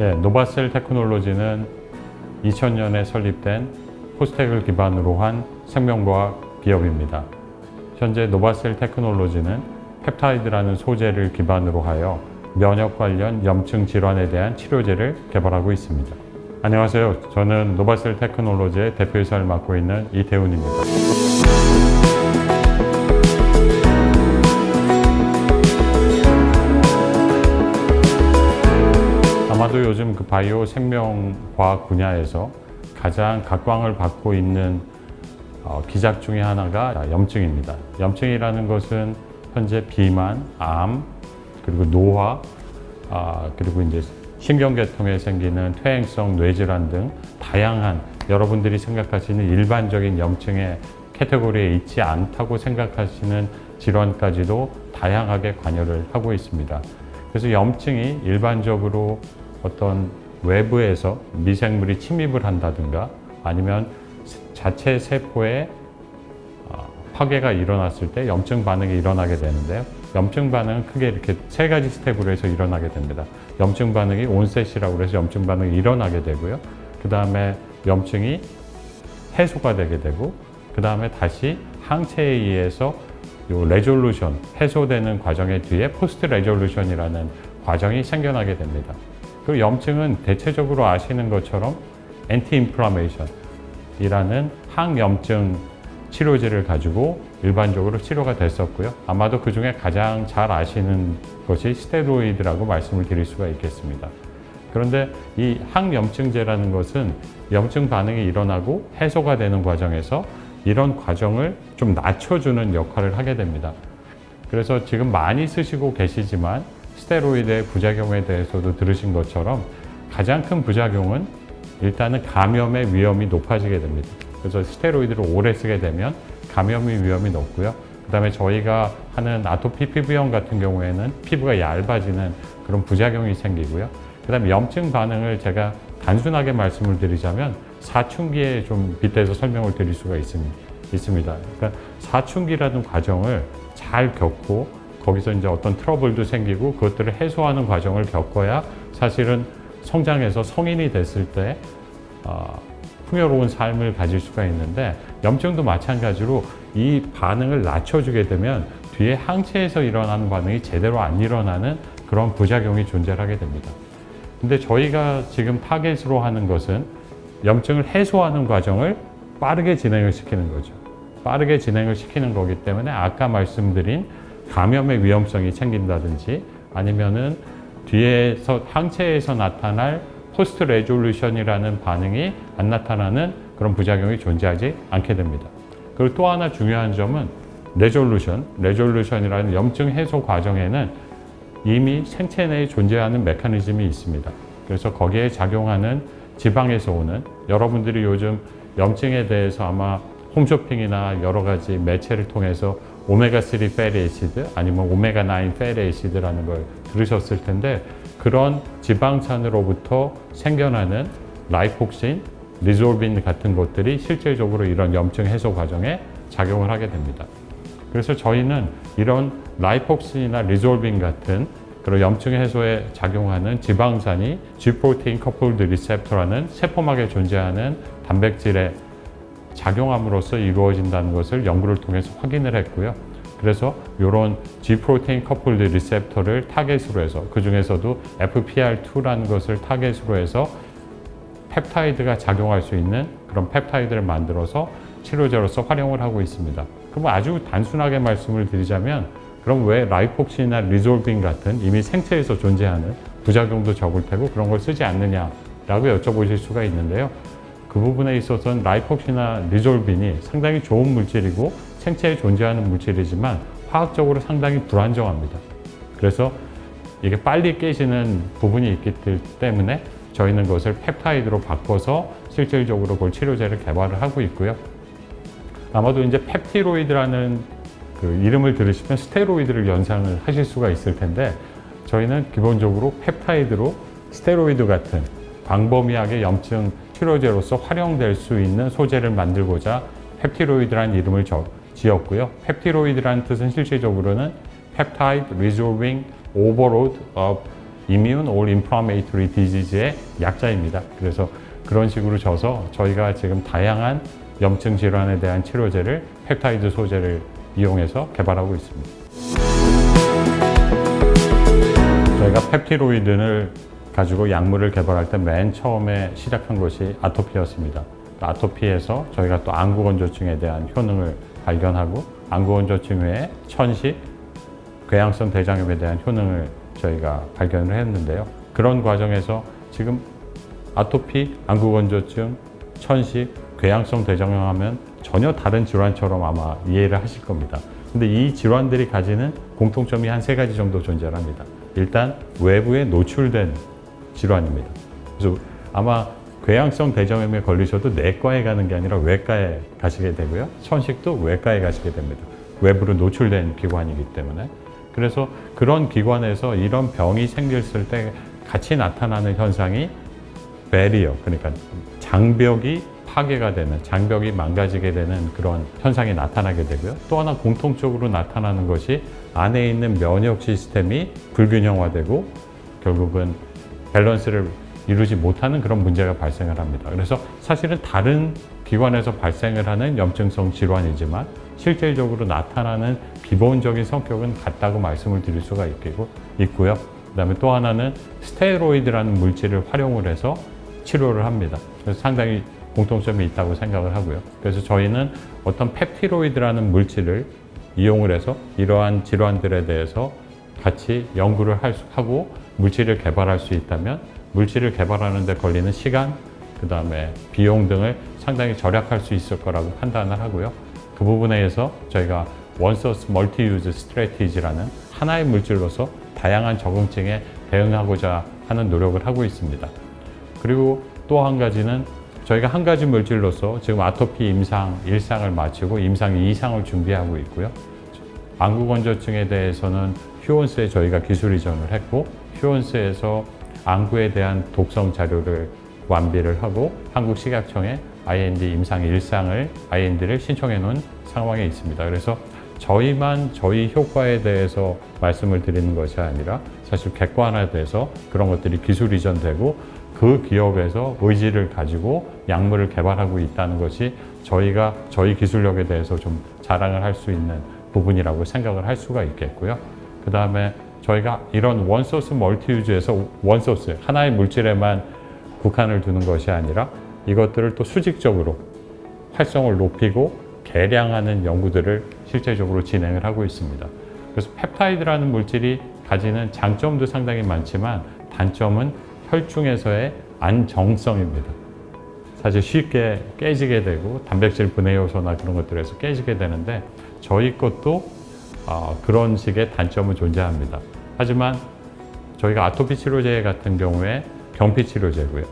예, 노바셀 테크놀로지는 2000년에 설립된 포스텍을 기반으로 한 생명과학 기업입니다. 현재 노바셀 테크놀로지는 펩타이드라는 소재를 기반으로 하여 면역 관련 염증 질환에 대한 치료제를 개발하고 있습니다. 안녕하세요. 저는 노바셀 테크놀로지의 대표이사를 맡고 있는 이태훈입니다. 아마도 요즘 그 바이오 생명과학 분야에서 가장 각광을 받고 있는 어, 기작 중에 하나가 염증입니다. 염증이라는 것은 현재 비만, 암, 그리고 노화, 아, 그리고 이제 신경계통에 생기는 퇴행성 뇌질환 등 다양한 여러분들이 생각하시는 일반적인 염증의 카테고리에 있지 않다고 생각하시는 질환까지도 다양하게 관여를 하고 있습니다. 그래서 염증이 일반적으로 어떤 외부에서 미생물이 침입을 한다든가 아니면 자체 세포에 어, 파괴가 일어났을 때 염증 반응이 일어나게 되는데요. 염증 반응은 크게 이렇게 세 가지 스텝으로 해서 일어나게 됩니다. 염증 반응이 온셋이라고 해서 염증 반응이 일어나게 되고요. 그 다음에 염증이 해소가 되게 되고, 그 다음에 다시 항체에 의해서 요 레졸루션, 해소되는 과정의 뒤에 포스트 레졸루션이라는 과정이 생겨나게 됩니다. 그 염증은 대체적으로 아시는 것처럼 엔티 인플라메이션이라는 항염증 치료제를 가지고 일반적으로 치료가 됐었고요. 아마도 그 중에 가장 잘 아시는 것이 스테로이드라고 말씀을 드릴 수가 있겠습니다. 그런데 이 항염증제라는 것은 염증 반응이 일어나고 해소가 되는 과정에서 이런 과정을 좀 낮춰주는 역할을 하게 됩니다. 그래서 지금 많이 쓰시고 계시지만 스테로이드의 부작용에 대해서도 들으신 것처럼 가장 큰 부작용은 일단은 감염의 위험이 높아지게 됩니다. 그래서 스테로이드를 오래 쓰게 되면 감염의 위험이 높고요. 그 다음에 저희가 하는 아토피 피부염 같은 경우에는 피부가 얇아지는 그런 부작용이 생기고요. 그 다음에 염증 반응을 제가 단순하게 말씀을 드리자면 사춘기에 좀 빗대서 설명을 드릴 수가 있습니다. 그러니까 사춘기라는 과정을 잘 겪고 거기서 이제 어떤 트러블도 생기고 그것들을 해소하는 과정을 겪어야 사실은 성장해서 성인이 됐을 때 어, 풍요로운 삶을 가질 수가 있는데 염증도 마찬가지로 이 반응을 낮춰주게 되면 뒤에 항체에서 일어나는 반응이 제대로 안 일어나는 그런 부작용이 존재하게 됩니다. 근데 저희가 지금 타겟으로 하는 것은 염증을 해소하는 과정을 빠르게 진행을 시키는 거죠. 빠르게 진행을 시키는 거기 때문에 아까 말씀드린 감염의 위험성이 생긴다든지 아니면은 뒤에서 항체에서 나타날 포스트 레졸루션이라는 반응이 안 나타나는 그런 부작용이 존재하지 않게 됩니다. 그리고 또 하나 중요한 점은 레졸루션, 레졸루션이라는 염증 해소 과정에는 이미 생체 내에 존재하는 메커니즘이 있습니다. 그래서 거기에 작용하는 지방에서 오는 여러분들이 요즘 염증에 대해서 아마 홈쇼핑이나 여러 가지 매체를 통해서 오메가3 패리 애시드 아니면 오메가9 패리 애시드라는 걸 들으셨을 텐데 그런 지방산으로부터 생겨나는 라이폭신, 리졸빈 같은 것들이 실질적으로 이런 염증 해소 과정에 작용을 하게 됩니다. 그래서 저희는 이런 라이폭신이나 리졸빈 같은 그런 염증 해소에 작용하는 지방산이 G 프로테인 커플드 리셉터라는 세포막에 존재하는 단백질의 작용함으로써 이루어진다는 것을 연구를 통해서 확인을 했고요. 그래서 이런 G 프로테인 커플드 리셉터를 타겟으로 해서 그 중에서도 FPR2라는 것을 타겟으로 해서 펩타이드가 작용할 수 있는 그런 펩타이드를 만들어서 치료제로서 활용을 하고 있습니다. 그럼 아주 단순하게 말씀을 드리자면 그럼 왜 라이폭신이나 리졸빈 같은 이미 생체에서 존재하는 부작용도 적을 테고 그런 걸 쓰지 않느냐라고 여쭤보실 수가 있는데요. 그 부분에 있어서는 라이폭신이나 리졸빈이 상당히 좋은 물질이고 생체에 존재하는 물질이지만 화학적으로 상당히 불안정합니다. 그래서 이게 빨리 깨지는 부분이 있기 때문에 저희는 그것을 펩타이드로 바꿔서 실질적으로 그걸 치료제를 개발을 하고 있고요. 아마도 이제 펩티로이드라는 그 이름을 들으시면 스테로이드를 연상을 하실 수가 있을 텐데 저희는 기본적으로 펩타이드로 스테로이드 같은 광범위하게 염증 치료제로서 활용될 수 있는 소재를 만들고자 펩티로이드라는 이름을 지었고요. 펩티로이드라는 뜻은 실질적으로는 Peptide Resolving Overload of Immune or Inflammatory Disease의 약자입니다. 그래서 그런 식으로 줘서 저희가 지금 다양한 염증 질환에 대한 치료제를 펩타이드 소재를 이용해서 개발하고 있습니다. 저희가 펩티로이드를 가지고 약물을 개발할 때 맨 처음에 시작한 것이 아토피였습니다. 아토피에서 저희가 또 안구건조증에 대한 효능을 발견하고 안구건조증 외에 천식, 궤양성 대장염에 대한 효능을 저희가 발견을 했는데요. 그런 과정에서 지금 아토피, 안구건조증, 천식, 궤양성 대장염 하면 전혀 다른 질환처럼 아마 이해를 하실 겁니다. 근데 이 질환들이 가지는 공통점이 한 세 가지 정도 존재합니다. 일단 외부에 노출된 질환입니다. 그래서 아마 궤양성 대장염에 걸리셔도 내과에 가는 게 아니라 외과에 가시게 되고요. 천식도 외과에 가시게 됩니다. 외부로 노출된 기관이기 때문에. 그래서 그런 기관에서 이런 병이 생겼을 때 같이 나타나는 현상이 베리어, 그러니까 장벽이 파괴가 되는, 장벽이 망가지게 되는 그런 현상이 나타나게 되고요. 또 하나 공통적으로 나타나는 것이 안에 있는 면역 시스템이 불균형화되고 결국은 밸런스를 이루지 못하는 그런 문제가 발생을 합니다. 그래서 사실은 다른 기관에서 발생을 하는 염증성 질환이지만 실질적으로 나타나는 기본적인 성격은 같다고 말씀을 드릴 수가 있고, 있고요. 그 다음에 또 하나는 스테로이드라는 물질을 활용을 해서 치료를 합니다. 그래서 상당히 공통점이 있다고 생각을 하고요. 그래서 저희는 어떤 펩티로이드라는 물질을 이용을 해서 이러한 질환들에 대해서 같이 연구를 할 수- 하고 물질을 개발할 수 있다면 물질을 개발하는 데 걸리는 시간, 그 다음에 비용 등을 상당히 절약할 수 있을 거라고 판단을 하고요. 그 부분에 의해서 저희가 원소스 멀티 유즈 스트레티지라는 하나의 물질로서 다양한 적응증에 대응하고자 하는 노력을 하고 있습니다. 그리고 또 한 가지는 저희가 한 가지 물질로서 지금 아토피 임상 1상을 마치고 임상 2상을 준비하고 있고요. 안구건조증에 대해서는 휴원스에 저희가 기술 이전을 했고 휴원스에서 안구에 대한 독성 자료를 완비를 하고 한국식약청에 IND 임상 1상을 IND를 신청해 놓은 상황에 있습니다. 그래서 저희만 저희 효과에 대해서 말씀을 드리는 것이 아니라 사실 객관화돼서 그런 것들이 기술 이전되고 그 기업에서 의지를 가지고 약물을 개발하고 있다는 것이 저희가 저희 기술력에 대해서 좀 자랑을 할 수 있는 부분이라고 생각을 할 수가 있겠고요. 그 다음에 저희가 이런 원소스 멀티유즈에서 원소스 하나의 물질에만 국한을 두는 것이 아니라 이것들을 또 수직적으로 활성을 높이고 개량하는 연구들을 실제적으로 진행을 하고 있습니다. 그래서 펩타이드라는 물질이 가지는 장점도 상당히 많지만 단점은 혈중에서의 안정성입니다. 사실 쉽게 깨지게 되고 단백질 분해 요소나 그런 것들에서 깨지게 되는데 저희 것도 어, 그런 식의 단점은 존재합니다. 하지만 저희가 아토피 치료제 같은 경우에 경피 치료제고요.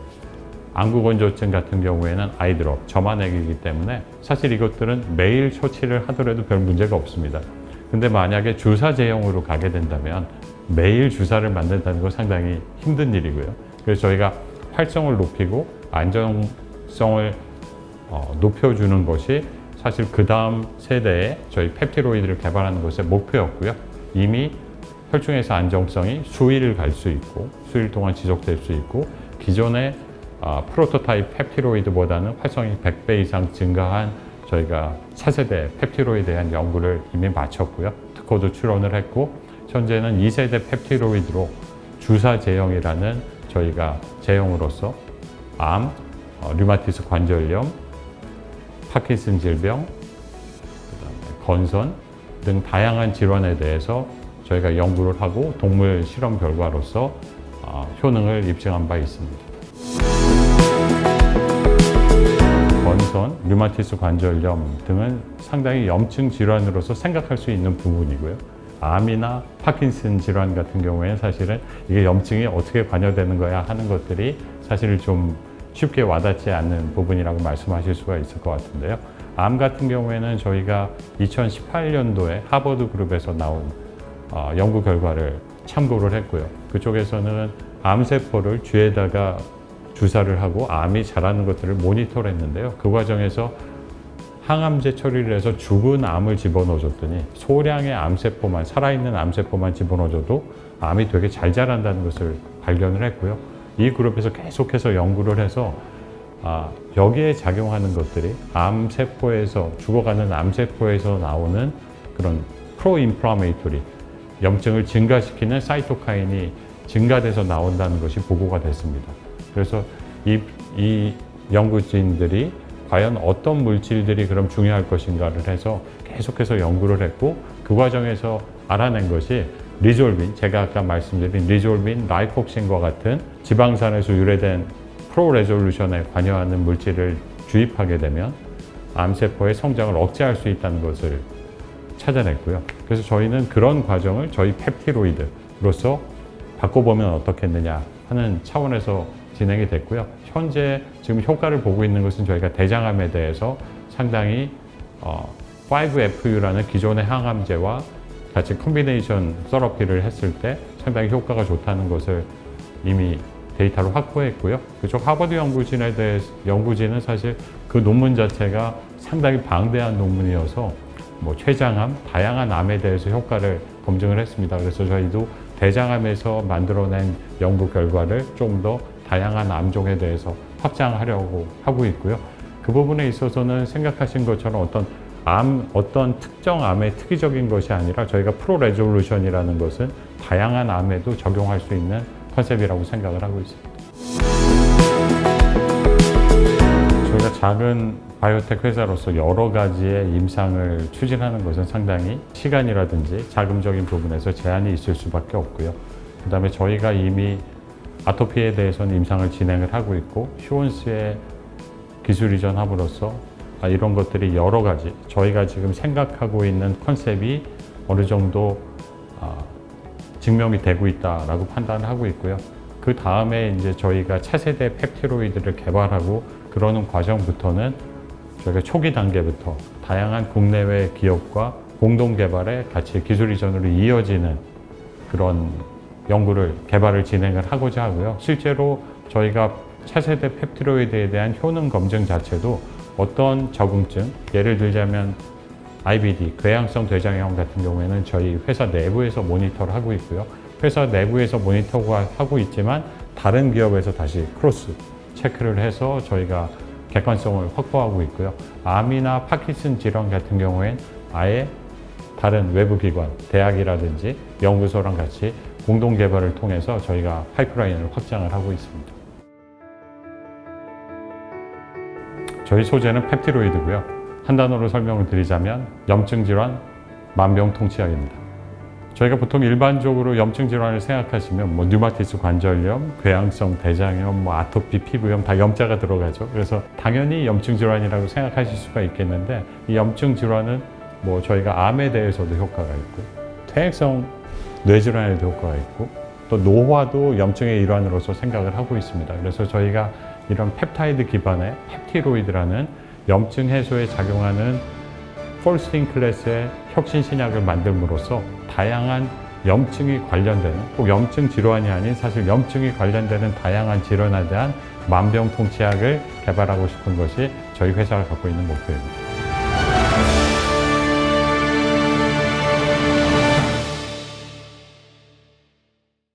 안구건조증 같은 경우에는 아이드롭, 점화액이기 때문에 사실 이것들은 매일 처치를 하더라도 별 문제가 없습니다. 근데 만약에 주사 제형으로 가게 된다면 매일 주사를 만든다는 건 상당히 힘든 일이고요. 그래서 저희가 활성을 높이고 안정성을 어, 높여주는 것이 사실 그 다음 세대에 저희 펩티로이드를 개발하는 것의 목표였고요. 이미 혈중에서 안정성이 수일을 갈 수 있고 수일 동안 지속될 수 있고 기존의 아, 프로토타입 펩티로이드보다는 활성이 100배 이상 증가한 저희가 차세대 펩티로이드에 대한 연구를 이미 마쳤고요. 특허도 출원을 했고 현재는 2세대 펩티로이드로 주사 제형이라는 저희가 제형으로서 암, 어, 류마티스 관절염, 파킨슨 질병, 건선 등 다양한 질환에 대해서 저희가 연구를 하고 동물 실험 결과로서 어, 효능을 입증한 바 있습니다. 건선, 류마티스 관절염 등은 상당히 염증 질환으로서 생각할 수 있는 부분이고요. 암이나 파킨슨 질환 같은 경우에는 사실은 이게 염증이 어떻게 관여되는 거야 하는 것들이 사실 좀 쉽게 와닿지 않는 부분이라고 말씀하실 수가 있을 것 같은데요. 암 같은 경우에는 저희가 2018년도에 하버드 그룹에서 나온 어, 연구 결과를 참고를 했고요. 그쪽에서는 암세포를 쥐에다가 주사를 하고 암이 자라는 것들을 모니터를 했는데요. 그 과정에서 항암제 처리를 해서 죽은 암을 집어넣어줬더니 소량의 암세포만 살아있는 암세포만 집어넣어줘도 암이 되게 잘 자란다는 것을 발견을 했고요. 이 그룹에서 계속해서 연구를 해서 아, 여기에 작용하는 것들이 암세포에서 죽어가는 암세포에서 나오는 그런 프로인플라메이토리 염증을 증가시키는 사이토카인이 증가돼서 나온다는 것이 보고가 됐습니다. 그래서 이, 이 연구진들이 과연 어떤 물질들이 그럼 중요할 것인가를 해서 계속해서 연구를 했고 그 과정에서 알아낸 것이 리졸빈, 제가 아까 말씀드린 리졸빈, 라이폭신과 같은 지방산에서 유래된 프로레졸루션에 관여하는 물질을 주입하게 되면 암세포의 성장을 억제할 수 있다는 것을 찾아냈고요. 그래서 저희는 그런 과정을 저희 펩티로이드로서 바꿔보면 어떻겠느냐 하는 차원에서 진행이 됐고요. 현재 지금 효과를 보고 있는 것은 저희가 대장암에 대해서 상당히 어, 5FU라는 기존의 항암제와 같이 컨비네이션 서러피를 했을 때 상당히 효과가 좋다는 것을 이미 데이터로 확보했고요. 그쪽 하버드 연구진에 대해 연구진은 사실 그 논문 자체가 상당히 방대한 논문이어서 뭐 췌장암, 다양한 암에 대해서 효과를 검증을 했습니다. 그래서 저희도 대장암에서 만들어낸 연구 결과를 좀 더 다양한 암종에 대해서 확장하려고 하고 있고요. 그 부분에 있어서는 생각하신 것처럼 어떤 암, 어떤 특정 암의 특이적인 것이 아니라 저희가 프로 레졸루션이라는 것은 다양한 암에도 적용할 수 있는 컨셉이라고 생각을 하고 있습니다. 저희가 작은 바이오텍 회사로서 여러 가지의 임상을 추진하는 것은 상당히 시간이라든지 자금적인 부분에서 제한이 있을 수밖에 없고요. 그 다음에 저희가 이미 아토피에 대해서는 임상을 진행을 하고 있고 휴원스의 기술 이전함으로써 아, 이런 것들이 여러 가지 저희가 지금 생각하고 있는 컨셉이 어느 정도 아, 증명이 되고 있다라고 판단을 하고 있고요. 그 다음에 이제 저희가 차세대 펩티로이드를 개발하고 그러는 과정부터는 저희가 초기 단계부터 다양한 국내외 기업과 공동 개발에 같이 기술 이전으로 이어지는 그런 연구를 개발을 진행을 하고자 하고요. 실제로 저희가 차세대 펩티로이드에 대한 효능 검증 자체도 어떤 적응증, 예를 들자면 IBD, 궤양성 대장염 같은 경우에는 저희 회사 내부에서 모니터를 하고 있고요. 회사 내부에서 모니터가 하고 있지만 다른 기업에서 다시 크로스 체크를 해서 저희가 객관성을 확보하고 있고요. 암이나 파킨슨 질환 같은 경우엔 아예 다른 외부 기관, 대학이라든지 연구소랑 같이 공동 개발을 통해서 저희가 파이프라인을 확장을 하고 있습니다. 저희 소재는 펩티로이드고요. 한 단어로 설명을 드리자면 염증 질환 만병통치약입니다. 저희가 보통 일반적으로 염증 질환을 생각하시면 뭐 류마티스 관절염, 궤양성 대장염, 뭐 아토피 피부염 다 염자가 들어가죠. 그래서 당연히 염증 질환이라고 생각하실 수가 있겠는데 이 염증 질환은 뭐 저희가 암에 대해서도 효과가 있고 퇴행성 뇌질환에도 효과가 있고 또 노화도 염증의 일환으로서 생각을 하고 있습니다. 그래서 저희가 이런 펩타이드 기반의 펩티로이드라는 염증 해소에 작용하는 폴스틴 클래스의 혁신 신약을 만듦으로써 다양한 염증이 관련되는 꼭 염증 질환이 아닌 사실 염증이 관련되는 다양한 질환에 대한 만병통치약을 개발하고 싶은 것이 저희 회사가 갖고 있는 목표입니다.